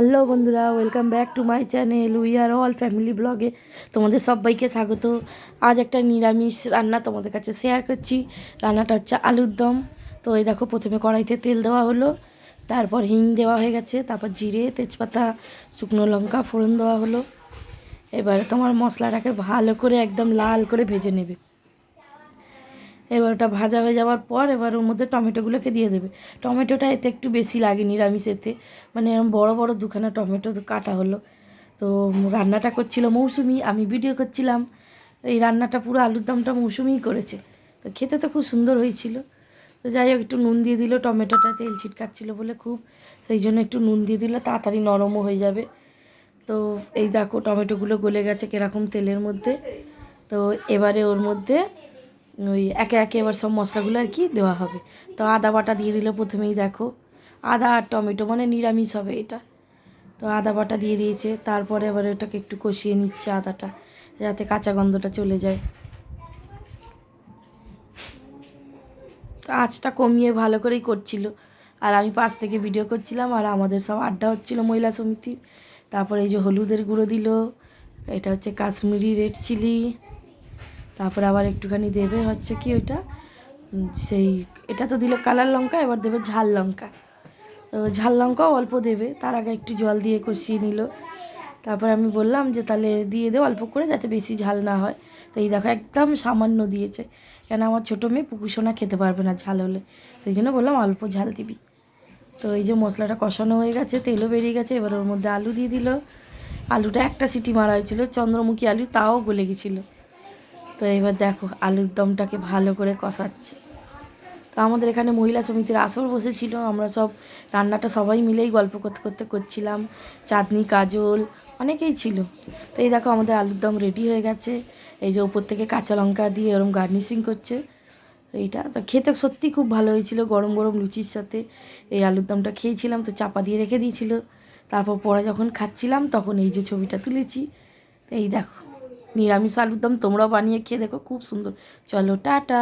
Hello বন্ধুরা welcome back to my channel we are all family ব্লগে তোমাদের সবাইকে স্বাগত। আজ একটা নিরামিষ রান্না তোমাদের কাছে শেয়ার করছি। রান্নাটা হচ্ছে আলুর দম। তো এই দেখো, প্রথমে কড়াইতে তেল দেওয়া হলো, তারপর হিং দেওয়া হয়ে গেছে, তারপর জিরে, তেজপাতা, শুকনো লঙ্কা, ফোড়ন দেওয়া হলো। এবারে তোমার মশলাটাকে ভালো করে একদম লাল করে ভেজে নেবে। এবার ওটা ভাজা হয়ে যাওয়ার পর এবার ওর মধ্যে টমেটোগুলোকে দিয়ে দেবে। টমেটোটা এতে একটু বেশি লাগে নিরামিষেতে মানে এরকম বড় বড় দুখানা টমেটো কাটা হলো। তো রান্নাটা করছিল মৌসুমি, আমি ভিডিও করছিলাম। এই রান্নাটা পুরো আলুর দমটা মৌসুমিই করেছে। তো খেতে তো খুব সুন্দর হয়েছিল। তো যাই হোক, একটু নুন দিয়ে দিল, টমেটোটা তেল ছিটকাচ্ছিলো বলে খুব। সেই জন্য একটু নুন দিয়ে দিল তাড়াতাড়ি নরমও হয়ে যাবে। তো এই দেখো, টমেটোগুলো গলে গেছে কীরকম তেলের মধ্যে। তো এবারে ওর মধ্যে একে একে এবার সব মশলাগুলো আর কি দেওয়া হবে। তো আদা বাটা দিয়ে দিল প্রথমেই দেখো, আদা আর টমেটো মানে নিরামিষ হবে এটা। তো আদা বাটা দিয়ে দিয়েছে, তারপরে এবার ওটাকে একটু কষিয়ে নিচ্ছে আদাটা, যাতে কাঁচা গন্ধটা চলে যায়। তো আঁচটা কমিয়ে ভালো করেই করছিল। আর আমি পাশ থেকে ভিডিও করছিলাম, আর আমাদের সব আড্ডা হচ্ছিল মহিলা সমিতির। তারপরে এই যে হলুদের গুঁড়ো দিল, এটা হচ্ছে কাশ্মীরি রেড চিলি তারপরে আবার একটুখানি দেবে হচ্ছে কি ওইটা? সেই, এটা তো দিল কালার লঙ্কা, এবার দেবে ঝাল লঙ্কা। তো ঝাল লঙ্কাও অল্প দেবে, তার আগে একটু জল দিয়ে কষিয়ে নিল। তারপর আমি বললাম যে তাহলে দিয়ে দেও অল্প করে যাতে বেশি ঝাল না হয়। তো এই দেখো একদম সামান্য দিয়েছে। কেন আমার ছোটো মেয়ে পুকুসোনা খেতে পারবে না ঝাল হলে। সেই জন্য বললাম অল্প ঝাল দিবি। তো এই যে মশলাটা কষানো হয়ে গেছে, তেলও বেরিয়ে গেছে, এবার ওর মধ্যে আলু দিয়ে দিল। আলুটা একটা সিটি মারা হয়েছিল, চন্দ্রমুখী আলু তাও গলে গেছিল। তো এবার দেখো, আলুর দমটাকে ভালো করে কষাচ্ছে। তো আমাদের এখানে মহিলা সমিতির আসর বসেছিল, আমরা সব রান্নাটা সবাই মিলেই গল্প করতে করতে করছিলাম। চাঁদনি কাজল, অনেকেই ছিল। তো এই দেখো, আমাদের আলুর দম রেডি হয়ে গেছে। এই যে ওপর থেকে কাঁচা লঙ্কা দিয়ে ওরম গার্নিশিং করছে। এইটা, তো খেতে সত্যি খুব ভালো হয়েছিল, গরম গরম লুচির সাথে এই আলুর দমটা খেয়েছিলাম। তো চাপা দিয়ে রেখে দিয়েছিল। তারপর পরে যখন খাচ্ছিলাম, তখন এই যে ছবিটা তুলেছি। তো এই দেখো নিরামিষ আলুর দম তোমরাও বানিয়ে খেয়ে দেখো খুব সুন্দর। চলো টাটা।